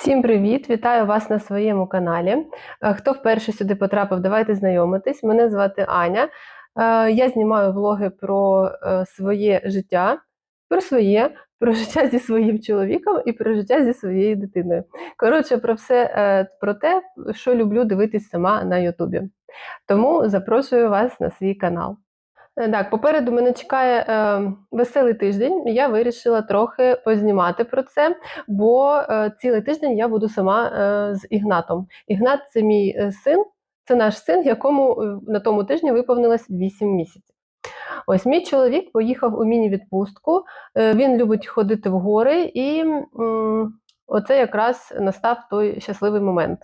Всім привіт! Вітаю вас на своєму каналі. Е, Хто вперше сюди потрапив, давайте знайомитись. Мене звати Аня. Е, Я знімаю влоги про е, своє життя, про своє, про життя зі своїм чоловіком і про життя зі своєю дитиною. Коротше, про все про те, що люблю дивитись сама на Ютубі. Тому запрошую вас на свій канал. Е, Так, попереду мене чекає е, веселий тиждень. Я вирішила трохи познімати про це, бо е, цілий тиждень я буду сама е, з Ігнатом. Ігнат це мій е, син, це наш син, якому е, на тому тижні виповнилось 8 місяців. Ось мій чоловік поїхав у міні-відпустку. Е, він любить ходити в гори, і м, оце якраз настав той щасливий момент.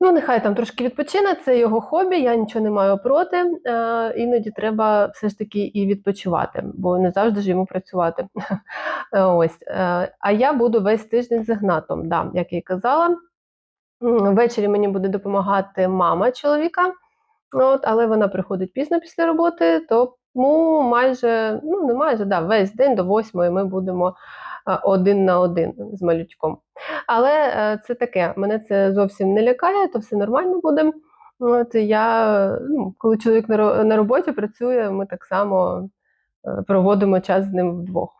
Ну, нехай там трошки відпочине, це його хобі, я нічого не маю проти. Е, іноді треба все ж таки і відпочивати, бо не завжди ж йому працювати. Ось. Е, а я буду весь тиждень з Ігнатом, да, як я і казала. Ввечері мені буде допомагати мама чоловіка, от, але вона приходить пізно після роботи, тому майже, ну не майже, да, весь день до восьмої ми будемо один на один з малючком. Але е, це таке, мене це зовсім не лякає, то все нормально буде. От я, ну, коли чоловік на роботі працює, ми так само е, проводимо час з ним вдвох.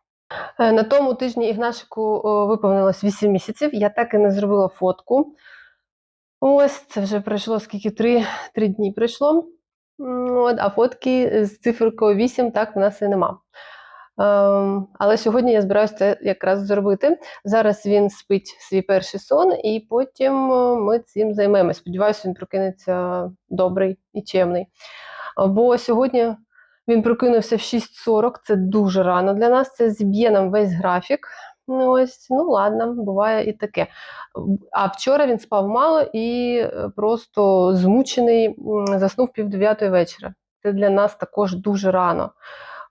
Е, На тому тижні Ігнашику виповнилось 8 місяців. Я так і не зробила фотку. Ось це вже пройшло скільки три, три дні пройшло. От, а фотки з циферкою 8 так в нас і нема. Ем, але сьогодні я збираюся це якраз зробити. Зараз він спить свій перший сон, і потім е, ми цим займемось. Сподіваюся, він прокинеться добрий і чемний. Бо сьогодні він прокинувся в 6.40, це дуже рано для нас. Це зіб'є нам весь графік. Ну, ось, ну ладно, буває і таке. А вчора він спав мало і е, просто змучений, заснув пів дев'ятої вечора. Це для нас також дуже рано.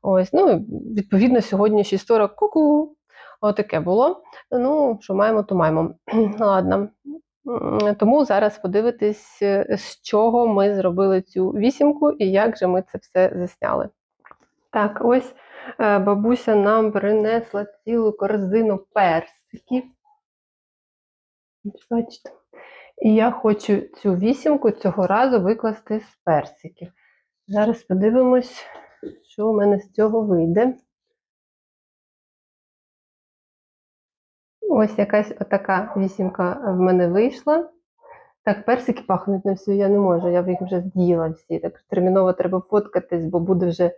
Ось, ну, відповідно, сьогодні 6.40 ку-ку. Отаке було. Ну, що маємо, то маємо. Ладно. Тому зараз подивитись, е, з чого ми зробили цю вісімку і як же ми це все засняли. Так, ось е, бабуся нам принесла цілу корзину персиків. Бачите? І я хочу цю вісімку цього разу викласти з персиків. Зараз подивимось, що у мене з цього вийде. Ось якась отака вісімка в мене вийшла. Так, персики пахнуть на всю, я не можу, я їх вже з'їла всі. Так терміново треба фоткатись, бо буде вже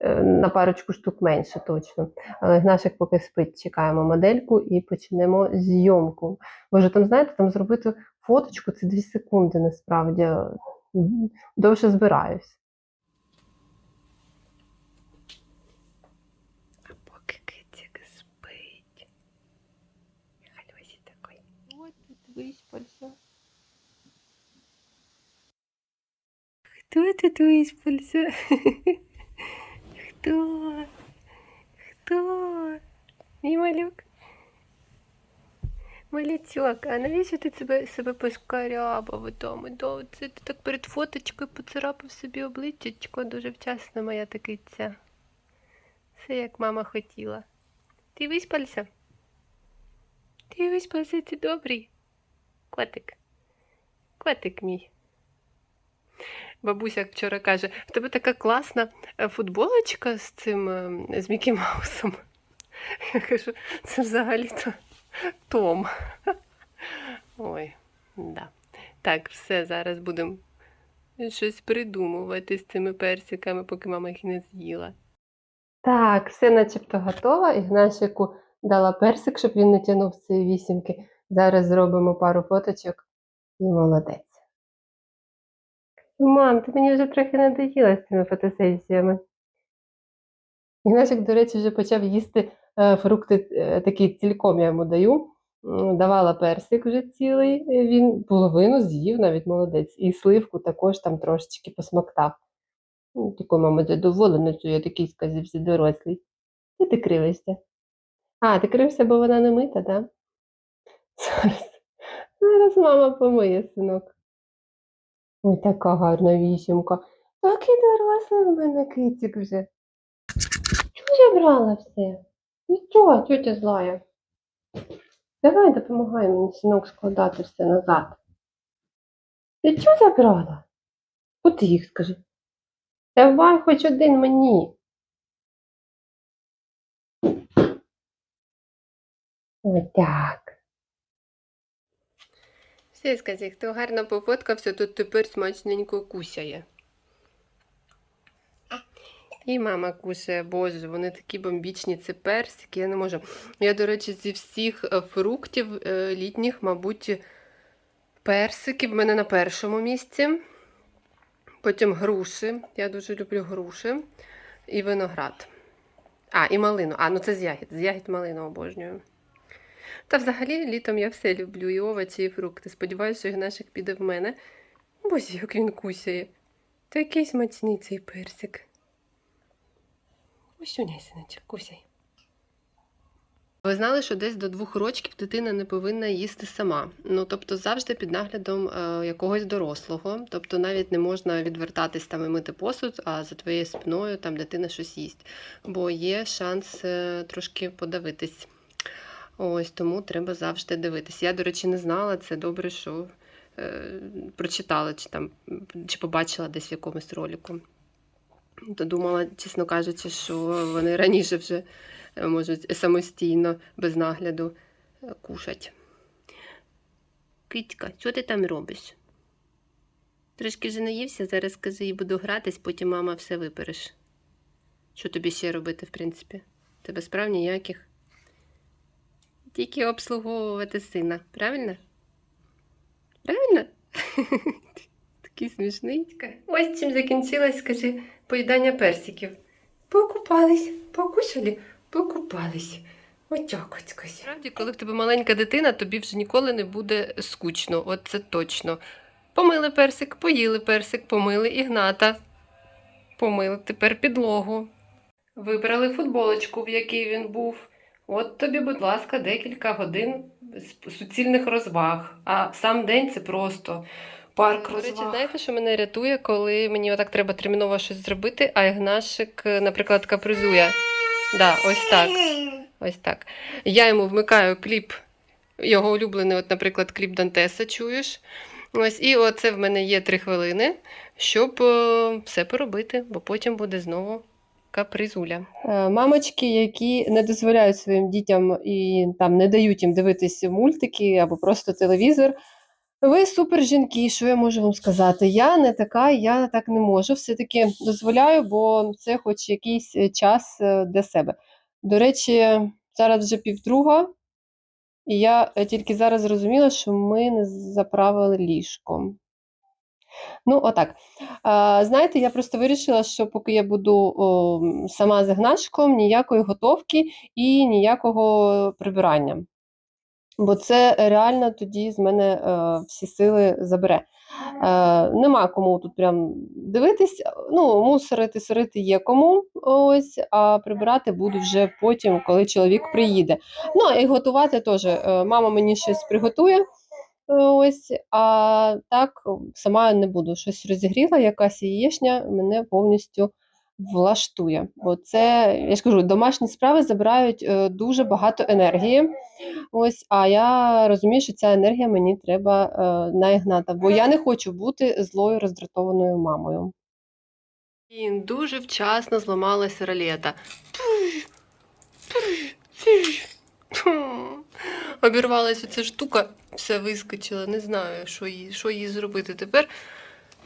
е, на парочку штук менше точно. Але Гнашик поки спить, чекаємо модельку і почнемо зйомку. Боже, там, знаєте, там зробити фоточку це 2 секунди насправді. Довше збираюсь. А поки кицик спить. Хальосі такий. От тут виспався. Хто тут виспався? Хто? Хто? Мій малюк? Малючок, а навіщо ти себе, себе поскарябав вдома? До, це ти так перед фоточкою поцарапав собі обличчячко, дуже вчасно моя такиця. Все як мама хотіла. Ти виспався? Ти виспався, ти добрий? Котик. Котик мій. Бабуся вчора каже, в тебе така класна е, футболочка з цим е, з Мікі Маусом. Я кажу, це взагалі-то Том. Ой, да. Так, все, зараз будемо щось придумувати з цими персиками, поки мама їх не з'їла. Так, все начебто готово. Ігнашику дала персик, щоб він не тягнув ці вісімки. Зараз зробимо пару фоточок і молодець. Мам, ти мені вже трохи надоїла з цими фотосесіями. Ігнашик, до речі, вже почав їсти е, фрукти е, такі цілком я йому даю. Давала персик вже цілий, е, він половину з'їв, навіть молодець, і сливку також там трошечки посмоктав. Ну, Тако, мама, задоволена, що я такий сказився дорослий. Де ти кривишся? А, ти кривишся, бо вона не мита, так? Зараз, зараз мама помиє, синок. Ой, така гарна вісімка. Такий дорослий в мене кицик вже. Чого я брала все? Що, тетя злая? Давай допомагай мені, синок, складати все назад. Ти чого забрала? Куди їх скажи? Давай хоч один мені. Отак. Все, хто гарно пофоткався, то тепер смачненько кусяє. І мама кушає, боже, вони такі бомбічні, це персики, я не можу. Я, до речі, зі всіх е, фруктів е, літніх, мабуть, персики в мене на першому місці. Потім груші. Я дуже люблю груші. І виноград. А, і малину. А, ну це з ягід. З ягід малину обожнюю. Та взагалі літом я все люблю, і овочі, і фрукти. Сподіваюся, що Ігнашик піде в мене. Боже, як він кусяє. Та який смачний цей персик. Кусюня, синочок, кусяй. Ви знали, що десь до двох років дитина не повинна їсти сама. Ну, тобто завжди під наглядом е, якогось дорослого. Тобто навіть не можна відвертатись там і мити посуд, а за твоєю спиною там дитина щось їсть. Бо є шанс е, трошки подавитись. Ось тому треба завжди дивитись. Я, до речі, не знала це добре, що е, прочитала чи там чи побачила десь в якомусь ролику. То думала, чесно кажучи, що вони раніше вже е, можуть самостійно, без нагляду е, кушать. Китька, що ти там робиш? Трошки вже наївся, зараз скажи, і буду гратись, потім мама все випереш. Що тобі ще робити, в принципі? Тебе справ ніяких. Тільки обслуговувати сина, правильно? Правильно? Такий смішничка. Ось чим закінчилось, скажи, поїдання персиків. Покупались, покушали, покупались. Справді, коли в тебе маленька дитина, тобі вже ніколи не буде скучно, от це точно. Помили персик, поїли персик, помили ігната. Помили тепер підлогу. Вибрали футболочку, в якій він був. От тобі, будь ласка, декілька годин суцільних розваг. А сам день це просто парк розваг. До речі, знаєте, що мене рятує, коли мені отак треба терміново щось зробити, а Ігнашик, е, наприклад, капризує. Да, ось так. Ось так. Я йому вмикаю кліп, його улюблений, от, наприклад, кліп Дантеса, чуєш. Ось, і оце в мене є три хвилини, щоб е, все поробити, бо потім буде знову капризуля. Е, Мамочки, які не дозволяють своїм дітям і там не дають їм дивитися мультики або просто телевізор. Ви супер жінки, що я можу вам сказати? Я не така, я так не можу. Все-таки дозволяю, бо це хоч якийсь е, час е, для себе. До речі, зараз вже півдруга, і я тільки зараз зрозуміла, що ми не заправили ліжко. Ну, отак. А, знаєте, я просто вирішила, що поки я буду о, сама з Ігнашком, ніякої готовки і ніякого прибирання. Бо це реально тоді з мене е, всі сили забере. Е, нема кому тут прям дивитись. Ну, мусорити, сорити є кому, ось, а прибирати буду вже потім, коли чоловік приїде. Ну, і готувати теж. Е, мама мені щось приготує. Ось, а так сама не буду. Щось розігріла, якась яєчня мене повністю влаштує. Бо це, я ж кажу, домашні справи забирають е, дуже багато енергії. Ось, а я розумію, що ця енергія мені треба е, на бо я не хочу бути злою роздратованою мамою. І дуже вчасно зламалася ролета. Обірвалася ця штука, все вискочила, не знаю, що їй, що їй зробити тепер.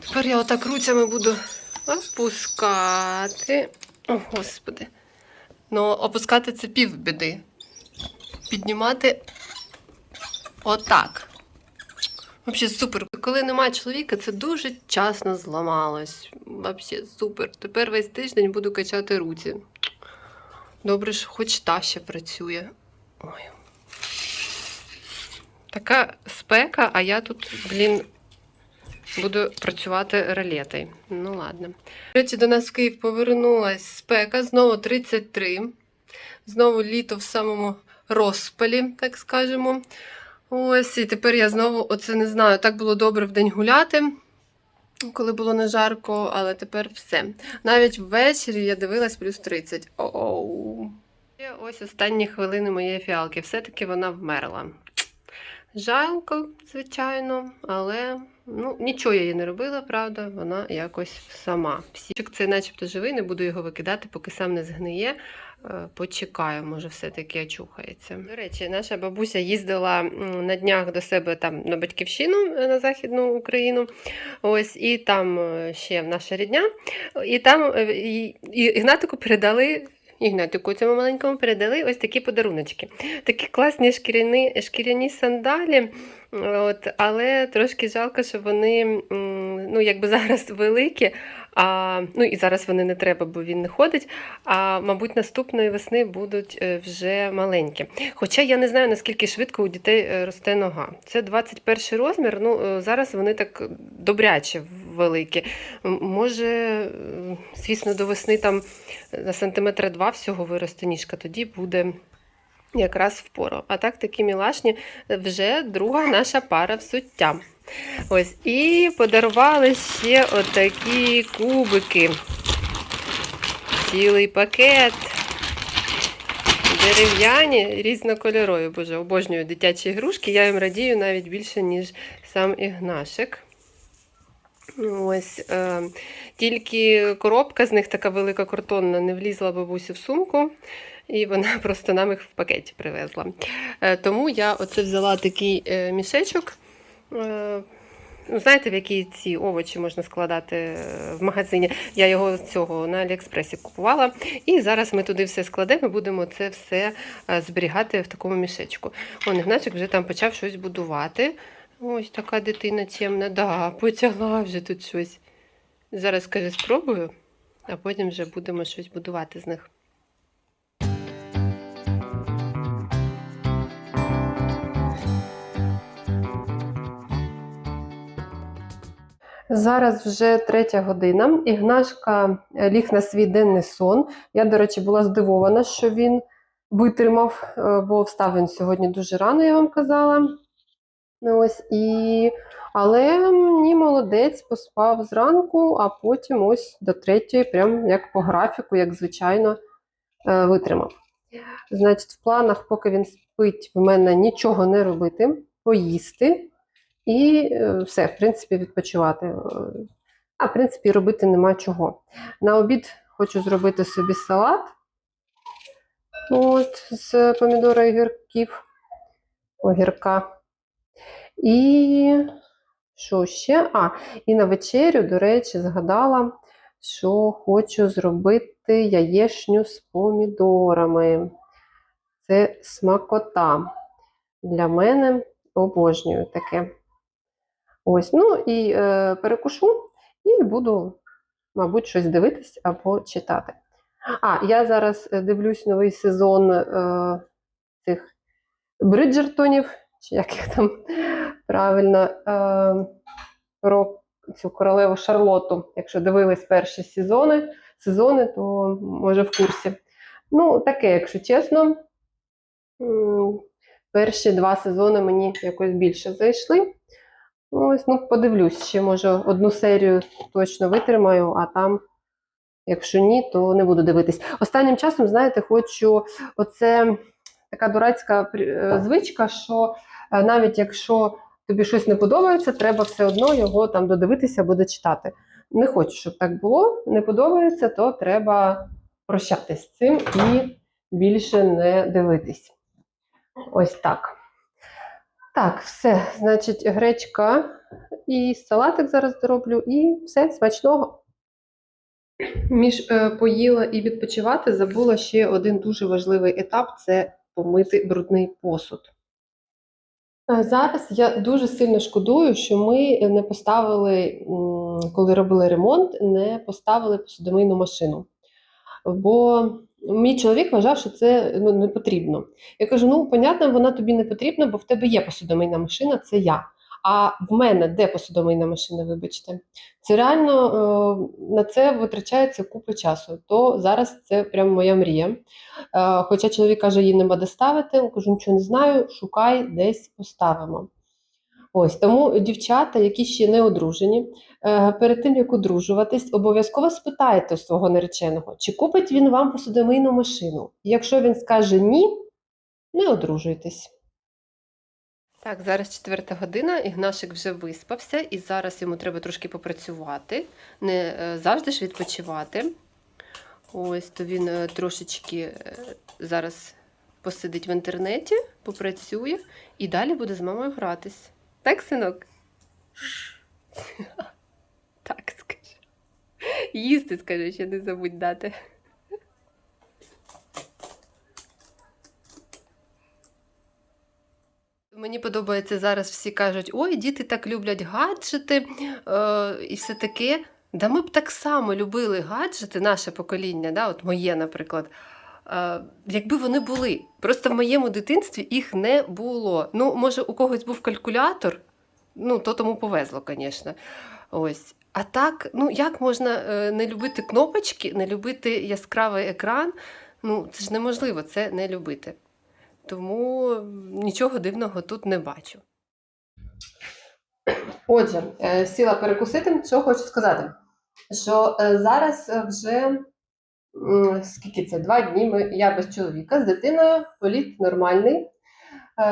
Тепер я отак руцями буду опускати. О, Господи. Ну, опускати це півбіди. Піднімати отак. Взагалі супер. Коли немає чоловіка, це дуже вчасно зламалось. Взагалі супер. Тепер весь тиждень буду качати руці. Добре, що хоч та ще працює. Ой. Така спека, а я тут, блін, буду працювати ролетою. Ну, ладно. До речі, до нас в Київ повернулась спека, знову 33. Знову літо в самому розпалі, так скажемо. Ось, і тепер я знову, оце не знаю, так було добре в день гуляти, коли було не жарко, але тепер все. Навіть ввечері я дивилась плюс 30. Оу. Ось останні хвилини моєї фіалки. Все-таки вона вмерла. Жалко, звичайно, але ну, нічого я їй не робила, правда, вона якось сама. Псічик це начебто живий, не буду його викидати, поки сам не згниє. Е, Почекаю, може, все-таки очухається. До речі, наша бабуся їздила на днях до себе там на батьківщину е, на Західну Україну. Ось, і там е, ще наша рідня. І там Ігнатику передали. Ігнатику цьому маленькому передали ось такі подаруночки. Такі класні шкіряні, шкіряні сандалі. От, але трошки жалко, що вони ну, якби зараз великі, а, ну і зараз вони не треба, бо він не ходить. А мабуть, наступної весни будуть е, вже маленькі. Хоча я не знаю, наскільки швидко у дітей е, росте нога. Це 21 розмір. Ну е, зараз вони так добряче великі. Може, звісно, до весни там на сантиметра два всього виросте ніжка, тоді буде. Якраз впору. А так такі мілашні вже друга наша пара взуття. Ось, і подарували ще отакі кубики. Цілий пакет. Дерев'яні, різнокольорові. Боже, обожнюю дитячі ігрушки. Я їм радію навіть більше, ніж сам ігнашик. Ось, е, тільки коробка з них така велика картонна, не влізла бабусі в сумку, і вона просто нам їх в пакеті привезла. Е, тому я оце взяла такий е, мішечок. Е, ну, знаєте, в які ці овочі можна складати в магазині. Я його цього на Аліекспресі купувала. І зараз ми туди все складемо будемо це все зберігати в такому мішечку. Он Ігначик вже там почав щось будувати. Ось така дитина чемна, да, потягла вже тут щось. Зараз каже, спробую, а потім вже будемо щось будувати з них. Зараз вже третя година. Ігнашка е, ліг на свій денний сон. Я, до речі, була здивована, що він витримав, е, бо встав він сьогодні дуже рано, я вам казала. Ну, Ось, і... Але ні, молодець, поспав зранку, а потім ось до третьої, прям як по графіку, як звичайно, е, витримав. Значить, в планах, поки він спить, в мене нічого не робити, поїсти і е, все, в принципі, відпочивати. Е, А, в принципі, робити нема чого. На обід хочу зробити собі салат от, з помідора і огірків, огірка. І що ще? А, і на вечерю, до речі, згадала, що хочу зробити яєшню з помідорами. Це смакота. Для мене обожнюю таке. Ось, ну і е, перекушу, і буду, мабуть, щось дивитись або читати. А, я зараз е, дивлюсь новий сезон е, цих Бриджертонів, чи як їх там правильно, е, про цю королеву Шарлоту. Якщо дивились перші сезони, сезони, то може в курсі. Ну, таке, якщо чесно. Перші два сезони мені якось більше зайшли. Ось, ну, подивлюсь, ще може одну серію точно витримаю, а там, якщо ні, то не буду дивитись. Останнім часом, знаєте, хочу оце така дурацька е, звичка, що е, навіть якщо тобі щось не подобається, треба все одно його там додивитися або дочитати. Не хочу, щоб так було. Не подобається, то треба прощатись з цим і більше не дивитись. Ось так. Так, все. Значить, гречка і салатик зараз дороблю, і все, смачного. Між е, поїла і відпочивати забула ще один дуже важливий етап це помити брудний посуд. Зараз я дуже сильно шкодую, що ми не поставили, коли робили ремонт, не поставили посудомийну машину. Бо мій чоловік вважав, що це ну, не потрібно. Я кажу: ну, понятно, вона тобі не потрібна, бо в тебе є посудомийна машина, це я. А в мене де посудомийна машина, вибачте? Це реально е, на це витрачається купа часу. То зараз це прям моя мрія. Е, хоча чоловік каже, її нема де ставити. Кажу, нічого не знаю, шукай, десь поставимо. Ось тому дівчата, які ще не одружені, перед тим як одружуватись, обов'язково спитайте свого нареченого, чи купить він вам посудомийну машину. Якщо він скаже ні, не одружуйтесь. Так, зараз четверта година, Ігнашик вже виспався, і зараз йому треба трошки попрацювати, не е, завжди ж відпочивати. Ось то він е, трошечки е, зараз посидить в інтернеті, попрацює і далі буде з мамою гратись. Так, синок? Так, скажи. Їсти, скажи, ще не забудь дати. Мені подобається зараз всі кажуть, ой, діти так люблять гаджети е, і все таке. Да ми б так само любили гаджети, наше покоління, да, от моє, наприклад. Е, якби вони були. Просто в моєму дитинстві їх не було. Ну, може, у когось був калькулятор, ну, то тому повезло, звісно. Ось. А так, ну як можна е, не любити кнопочки, не любити яскравий екран? Ну, це ж неможливо це не любити. Тому нічого дивного тут не бачу. Отже, е, сіла перекусити, що хочу сказати. Що е, зараз вже скільки це? Два дні ми, я без чоловіка з дитиною, політ нормальний.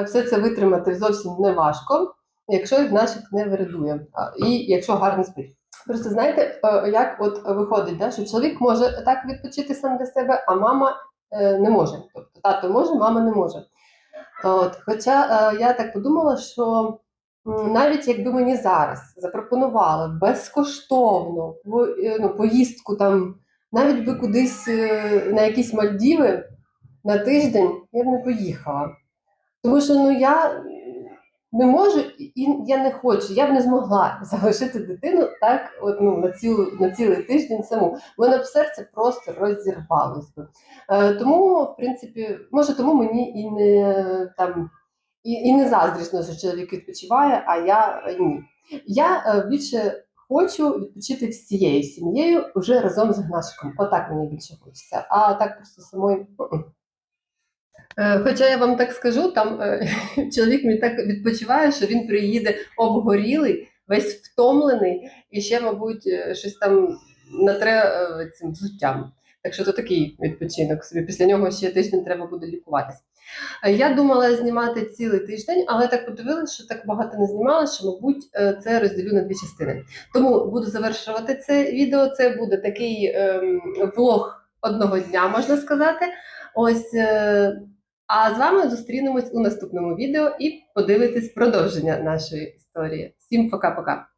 Все це витримати зовсім не важко, якщо Ігнашик не виридує і якщо гарно спить. Просто знаєте, е, як от виходить, да, що чоловік може так відпочити сам для себе, а мама е, не може. Тобто тато може, мама не може. От, хоча е, я так подумала, що навіть якби мені зараз запропонували безкоштовно е, ну, поїздку там, навіть би кудись на якісь Мальдіви на тиждень, я б не поїхала. Тому що ну, я не можу і я не хочу, я б не змогла залишити дитину так, от, ну, на, цілу, на цілий тиждень саму. Мене б серце просто розірвалось би. Е, тому, в принципі, може, тому мені і не там і, і не заздрісно, що чоловік відпочиває, а я е, ні. Я е, більше хочу відпочити всією сім'єю вже разом з Гнашиком. Отак мені більше хочеться. А так просто самої. Е, Хоча я вам так скажу, там е, чоловік мені так відпочиває, що він приїде обгорілий, весь втомлений і ще, мабуть, е, щось там натре цим взуттям. Так що то такий відпочинок собі. Після нього ще тиждень треба буде лікуватись. Е, Я думала знімати цілий тиждень, але так подивилася, що так багато не знімала, що, мабуть, це розділю на дві частини. Тому буду завершувати це відео. Це буде такий ем, влог одного дня, можна сказати. Ось. е, а з вами зустрінемось у наступному відео і подивитесь продовження нашої історії. Всім пока-пока!